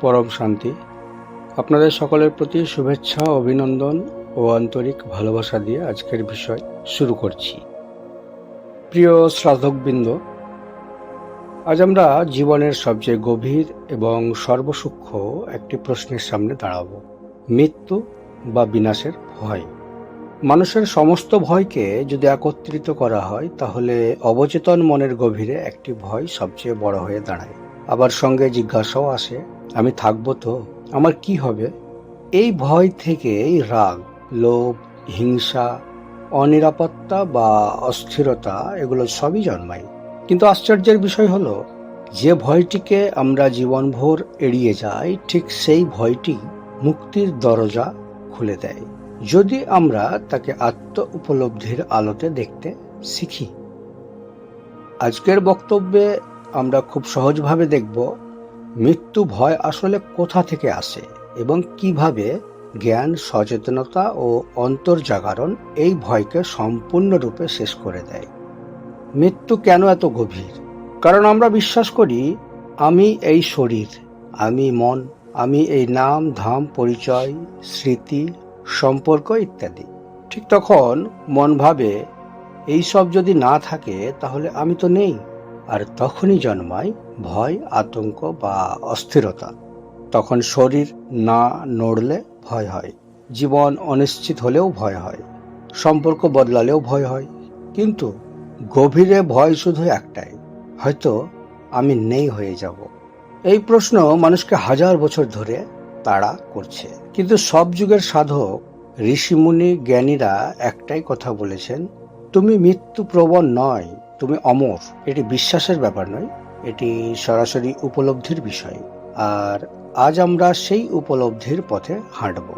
পরম শান্তি। আপনাদের সকলের প্রতি শুভেচ্ছা, অভিনন্দন ও আন্তরিক ভালোবাসা দিয়ে আজকের বিষয় শুরু করছি। প্রিয় শ্রাদ্ধকবৃন্দ, আজ আমরা জীবনের সবচেয়ে গভীর এবং সর্বসূক্ষ্ম একটি প্রশ্নের সামনে দাঁড়াবো। মৃত্যু বা বিনাশের ভয়। মানুষের সমস্ত ভয়কে যদি একত্রিত করা হয়, তাহলে অবচেতন মনের গভীরে একটি ভয় সবচেয়ে বড় হয়ে দাঁড়ায়। আবার সঙ্গে জিজ্ঞাসাও আসে আমি থাকব তো? আমার কি হবে? এই ভয় থেকেই রাগ, লোভ, হিংসা, অনিরাপত্তা বা অস্থিরতা এগুলো সবই জন্মায়। কিন্তু আশ্চর্যের বিষয় হলো, যে ভয়টিকে আমরা জীবনভর এড়িয়ে যাই, ঠিক সেই ভয়টি মুক্তির দরজা খুলে দেয়। যদি আমরা তাকে আত্ম উপলব্ধির আলোতে দেখতে শিখি। আজকের বক্তব্যে আমরা খুব সহজভাবে দেখব মৃত্যু ভয় আসলে কোথা থেকে আসে এবং কীভাবে জ্ঞান, সচেতনতা ও অন্তর্জাগরণ এই ভয়কে সম্পূর্ণরূপে শেষ করে দেয়? মৃত্যু কেন এত গভীর? কারণ আমরা বিশ্বাস করি, আমি এই শরীর, আমি মন, আমি এই নাম, ধাম, পরিচয়, স্মৃতি, সম্পর্ক ইত্যাদি। ঠিক তখন মন ভাবে, এইসব যদি না থাকে, তাহলে আমি তো নেই। আর তখনই জন্মায় ভয়, আতঙ্ক বা অস্থিরতা। তখন শরীর না নড়লে ভয় হয়, জীবন অনিশ্চিত হলেও ভয় হয়, সম্পর্ক বদলালেও ভয় হয়। কিন্তু গভীরে ভয় শুধু একটাই, হয়তো আমি নেই হয়ে যাব। এই প্রশ্ন মানুষকে হাজার বছর ধরে তাড়া করছে। কিন্তু সব যুগের সাধক, ঋষিমুনি, জ্ঞানীরা একটাই কথা বলেছেন, তুমি মৃত্যু প্রবণ নয় তুমি অমর, এটি বিশ্বাসের ব্যাপার নয়, এটি সরাসরি উপলব্ধির বিষয়। আর আজ আমরা সেই উপলব্ধির পথে হাঁটব।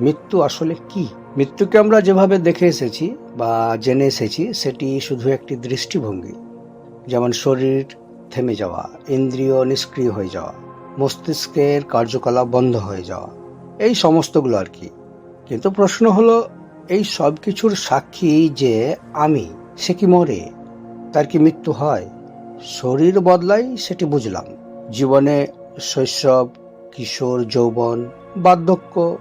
মৃত্যু আসলে কি? মৃত্যুকে আমরা যেভাবে দেখে এসেছি বা জেনে এসেছি, সেটি শুধু একটি দৃষ্টিভঙ্গি। যেমন শরীর থেমে যাওয়া, ইন্দ্রিয় নিষ্ক্রিয় হয়ে যাওয়া, মস্তিষ্কের কার্যকলাপ বন্ধ হয়ে যাওয়া, এই সমস্তগুলো আর কি। কিন্তু প্রশ্ন হলো, এই সব কিছুর সাক্ষী যে আমি, সে কি মরে? তার কি মৃত্যু হয়? শরীর বদলাই সেটি বুঝলাম। জীবনে শৈশব, কিশোর, যৌবন, বার্ধক্য,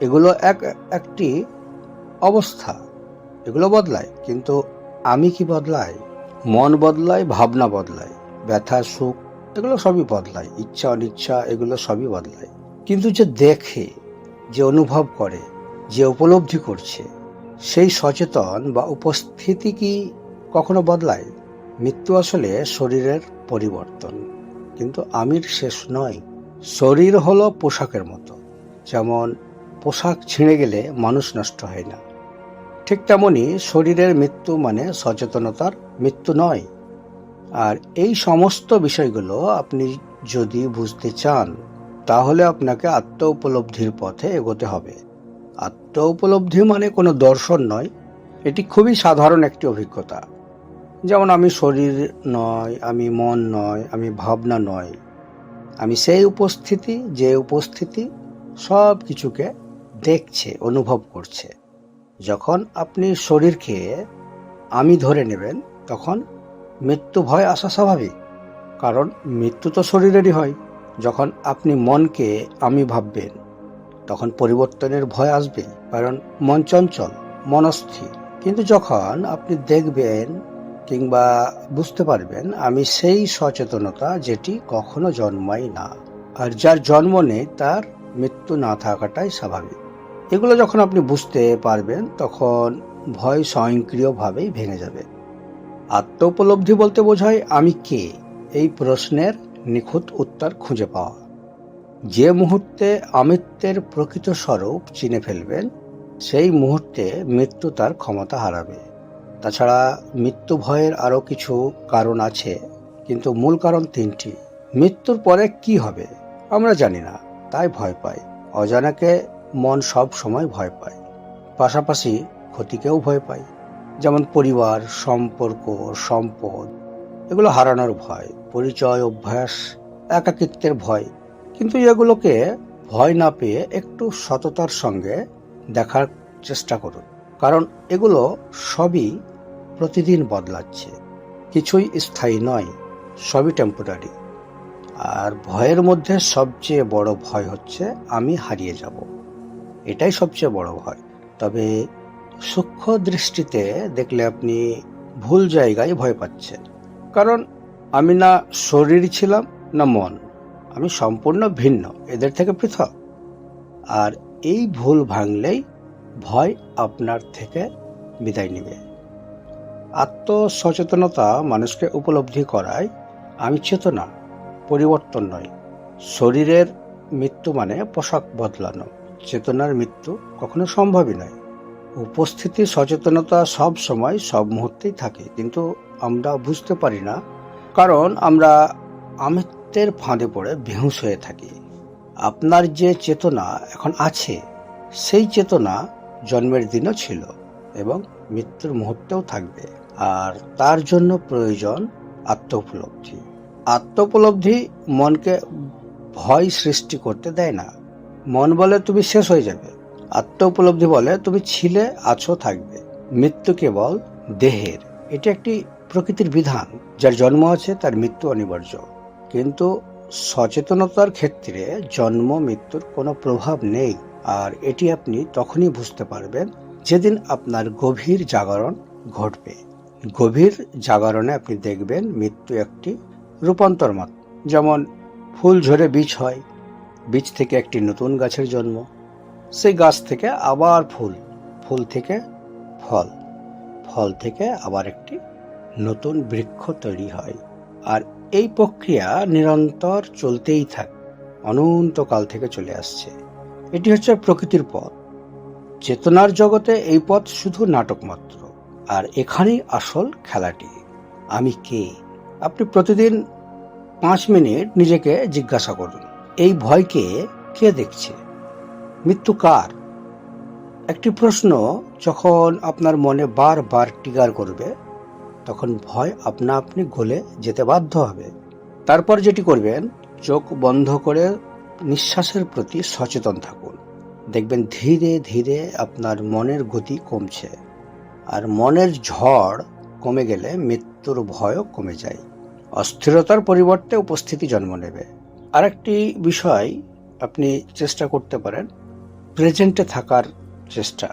এগুলো এক, একটি অবস্থা। এগুলো বদলায়, কিন্তু আমি কি বদলাই? মন বদলায় ভাবনা বদলায় ব্যথা, সুখ, এগুলো সবই বদলায় ইচ্ছা, অনিচ্ছা, এগুলো সবই বদলায় কিন্তু যে দেখে, যে অনুভব করে, যে উপলব্ধি করছে, সেই সচেতন বা উপস্থিতি কি কখনো বদলায়। মৃত্যু আসলে শরীরের পরিবর্তন। কিন্তু আমির শেষ নয়। শরীর হলো পোশাকের মতো। যেমন পোশাক ছিঁড়ে গেলে মানুষ নষ্ট হয় না। ঠিক তেমনই শরীরের মৃত্যু মানে সচেতনতার মৃত্যু নয়। আর এই সমস্ত বিষয়গুলো আপনি যদি বুঝতে চান, তাহলে আপনাকে আত্ম উপলব্ধির পথে এগোতে হবে। আত্ম উপলব্ধি মানে কোনো দর্শন নয়। এটি খুবই সাধারণ একটি অভিজ্ঞতা। যেমন আমি শরীর নয়, আমি মন নয়, আমি ভাবনা নয়, আমি সেই উপস্থিতি, যে উপস্থিতি সব কিছুকে দেখছে, অনুভব করছে। যখন আপনি শরীরকে আমি ধরে নেবেন, তখন মৃত্যু ভয় আসা স্বাভাবিক, কারণ মৃত্যু তো শরীরেরই হয়। যখন আপনি মনকে আমি ভাববেন, তখন পরিবর্তনের ভয় আসবে কারণ মন চঞ্চল, মনস্থির। কিন্তু যখন আপনি দেখবেন কিংবা বুঝতে পারবেন, আমি সেই সচেতনতা যেটি কখনো জন্মাই না। আর যার জন্ম নেই, তার মৃত্যু না থাকাটাই স্বাভাবিক। এগুলো যখন আপনি বুঝতে পারবেন, তখন ভয় স্বয়ংক্রিয়ভাবেই ভেঙে যাবে। আত্ম উপলব্ধি বলতে বোঝায়, আমি কে? এই প্রশ্নের নিখুঁত উত্তর খুঁজে পাওয়া। যে মুহূর্তে আমিত্বের প্রকৃত স্বরূপ চিনে ফেলবেন, সেই মুহূর্তে মৃত্যু তার ক্ষমতা হারাবে। তাছাড়া মৃত্যু ভয়ের আরও কিছু কারণ আছে, কিন্তু মূল কারণ তিনটি। মৃত্যুর পরে কি হবে, আমরা জানি না, তাই ভয় পাই। অজানাকে মন সব সময় ভয় পায়। পাশাপাশি ক্ষতিকেও ভয় পায় যেমন পরিবার, সম্পর্ক, সম্পদ, এগুলো হারানোর ভয়, পরিচয়, অভ্যাস, একাকিত্বের ভয়। কিন্তু এগুলোকে ভয় না পেয়ে একটু সততার সঙ্গে দেখার চেষ্টা করুন। কারণ এগুলো সবই প্রতিদিন বদলাচ্ছে। কিছুই স্থায়ী নয়, সবই টেম্পোরারি আর ভয়ের মধ্যে সবচেয়ে বড় ভয় হচ্ছে, আমি হারিয়ে যাব। এটাই সবচেয়ে বড় ভয়। তবে সূক্ষ্ম দৃষ্টিতে দেখলে আপনি ভুল জায়গায় ভয় পাচ্ছেন। কারণ আমি না শরীর ছিলাম, না মন। আমি সম্পূর্ণ ভিন্ন, এদের থেকে পৃথক। আর এই ভুল ভাঙলেই ভয় আপনার থেকে বিদায় নেবে। আত্মসচেতনতা মানুষকে উপলব্ধি করায় আমি চেতনা, পরিবর্তন নয়। শরীরের মৃত্যু মানে পোশাক বদলানো। চেতনার মৃত্যু কখনো সম্ভবই নয়। উপস্থিতি, সচেতনতা সব সময় সব মুহূর্তেই থাকে, কিন্তু আমরা বুঝতে পারি না, কারণ আমরা আমিত্বের ফাঁদে পড়ে বেহুশ হয়ে থাকি। আপনার যে চেতনা এখন আছে, সেই চেতনা জন্মের দিনও ছিল এবং মৃত্যুর মুহূর্তেও থাকবে। আর তার জন্য প্রয়োজন আত্ম উপলব্ধি আত্ম উপলব্ধি মনকে ভয় সৃষ্টি করতে দেয় না। মন বলে তুমি শেষ হয়ে যাবে। আত্ম উপলব্ধি বলে তুমি ছিলে, আছো, থাকবে। মৃত্যু কেবল দেহের। এটি একটি প্রকৃতির বিধান। যার জন্ম আছে, তার মৃত্যু অনিবার্য। কিন্তু সচেতনতার ক্ষেত্রে জন্ম, মৃত্যুর কোনো প্রভাব নেই আর এটি আপনি তখনই বুঝতে পারবেন যেদিন আপনার গভীর জাগরণ ঘটবে। গভীর জাগরণে আপনি দেখবেন মৃত্যু একটি রূপান্তর মাত্র। যেমন ফুল ঝরে বীজ হয়, বীজ থেকে একটি নতুন গাছের জন্ম, সেই গাছ থেকে আবার ফুল ফুল থেকে ফল ফল থেকে আবার একটি নতুন বৃক্ষ তৈরি হয়। আর এই প্রক্রিয়া নিরন্তর চলতেই থাকে, অনন্তকাল থেকে চলে আসছে। এটি হচ্ছে প্রকৃতির পথ। চেতনার জগতে এই পথ শুধু নাটক মাত্র, আর এখানেই আসল খেলাটি। আমি কে? আপনি প্রতিদিন পাঁচ মিনিট নিজেকে জিজ্ঞাসা করুন, এই ভয়কে কে দেখছে? মৃত্যু কার? একটি প্রশ্ন যখন আপনার মনে বারবার টিগার করবে তখন ভয় আপনা আপনি গলে যেতে বাধ্য হবে। তারপর যেটি করবেন, চোখ বন্ধ করে নিঃশ্বাসের প্রতি সচেতন থাকুন। দেখবেন ধীরে ধীরে আপনার মনের গতি কমছে আর মনের ঝড় কমে গেলে মৃত্যুর ভয়ও কমে যায়। অস্থিরতার পরিবর্তে উপস্থিতি জন্ম নেবে। আরেকটি বিষয় আপনি চেষ্টা করতে পারেন, প্রেজেন্টে থাকার চেষ্টা।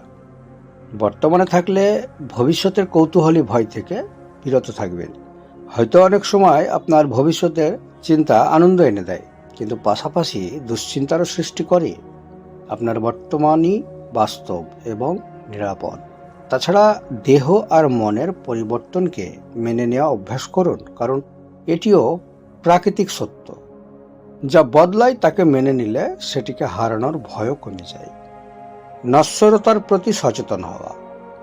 বর্তমানে থাকলে ভবিষ্যতের কৌতূহলী ভয় থেকে বিরত থাকবেন। হয়তো অনেক সময় আপনার ভবিষ্যতের চিন্তা আনন্দ এনে দেয়, কিন্তু পাশাপাশি দুশ্চিন্তারও সৃষ্টি করে। আপনার বর্তমানই বাস্তব এবং নিরাপদ। তাছাড়া দেহ আর মনের পরিবর্তনকে মেনে নেওয়া অভ্যাস করুন, কারণ এটিও প্রাকৃতিক সত্য। যা বদলায় তাকে মেনে নিলে সেটিকে হারানোর ভয়ও কমে যায়। নশ্বরতার প্রতি সচেতন হওয়া।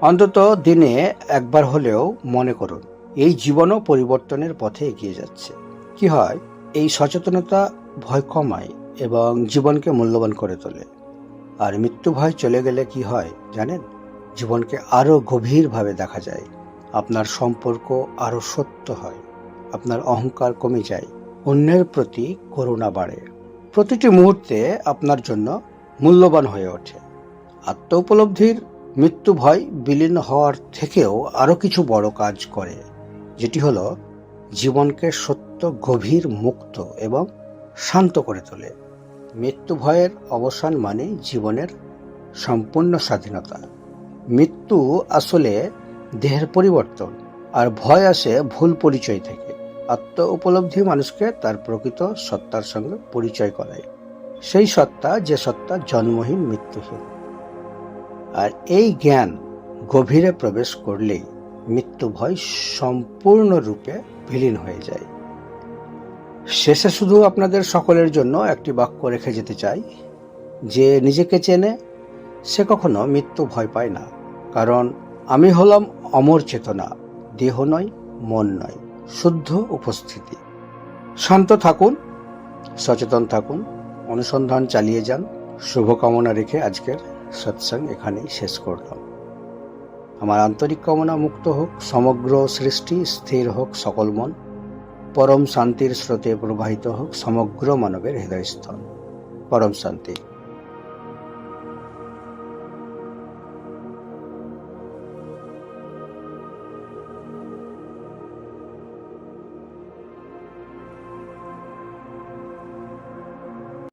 অন্তত দিনে একবার হলেও মনে করুন, এই জীবনও পরিবর্তনের পথে এগিয়ে যাচ্ছে। কি হয়, এই সচেতনতা ভয় কমায় এবং জীবনকে মূল্যবান করে তোলে। আর মৃত্যু ভয় চলে গেলে কি হয় জানেন? জীবনকে আরও গভীরভাবে দেখা যায়। আপনার সম্পর্ক আরও সত্য হয়। আপনার অহংকার কমে যায়। অন্যের প্রতি করুণা বাড়ে। প্রতিটি মুহূর্তে আপনার জন্য মূল্যবান হয়ে ওঠে। আত্ম উপলব্ধির মৃত্যু ভয় বিলীন হওয়ার থেকেও আরও কিছু বড় কাজ করে, যেটি হলো জীবনকে সত্য, গভীর, মুক্ত এবং শান্ত করে তোলে। মৃত্যু ভয়ের অবসান মানে জীবনের সম্পূর্ণ স্বাধীনতা। মৃত্যু আসলে দেহের পরিবর্তন, আর ভয় আসে ভুল পরিচয় থেকে। আত্ম উপলব্ধি মানুষকে তার প্রকৃত সত্তার সঙ্গে পরিচয় করায়। সেই সত্তা, যে সত্তা জন্মহীন মৃত্যুহীন। আর এই জ্ঞান গভীরে প্রবেশ করলেই মৃত্যু ভয় সম্পূর্ণরূপে বিলীন হয়ে যায়। শেষে শুধু আপনাদের সকলের জন্য একটি বাক্য রেখে যেতে চাই। যে নিজেকে চেনে, সে কখনো মৃত্যু ভয় পায় না। কারণ আমি হলাম অমর চেতনা, দেহ নয়, মন নয়, শুদ্ধ উপস্থিতি। শান্ত থাকুন, সচেতন থাকুন, অনুসন্ধান চালিয়ে যান। শুভকামনা রেখে আজকের সৎসঙ্গ এখানেই শেষ করলাম। আমার আন্তরিক কামনা মুক্ত হোক, সমগ্র সৃষ্টি স্থির হোক সকল মন, পরম শান্তির স্রোতে প্রবাহিত হোক সমগ্র মানবের হৃদয়স্থল। পরম শান্তি।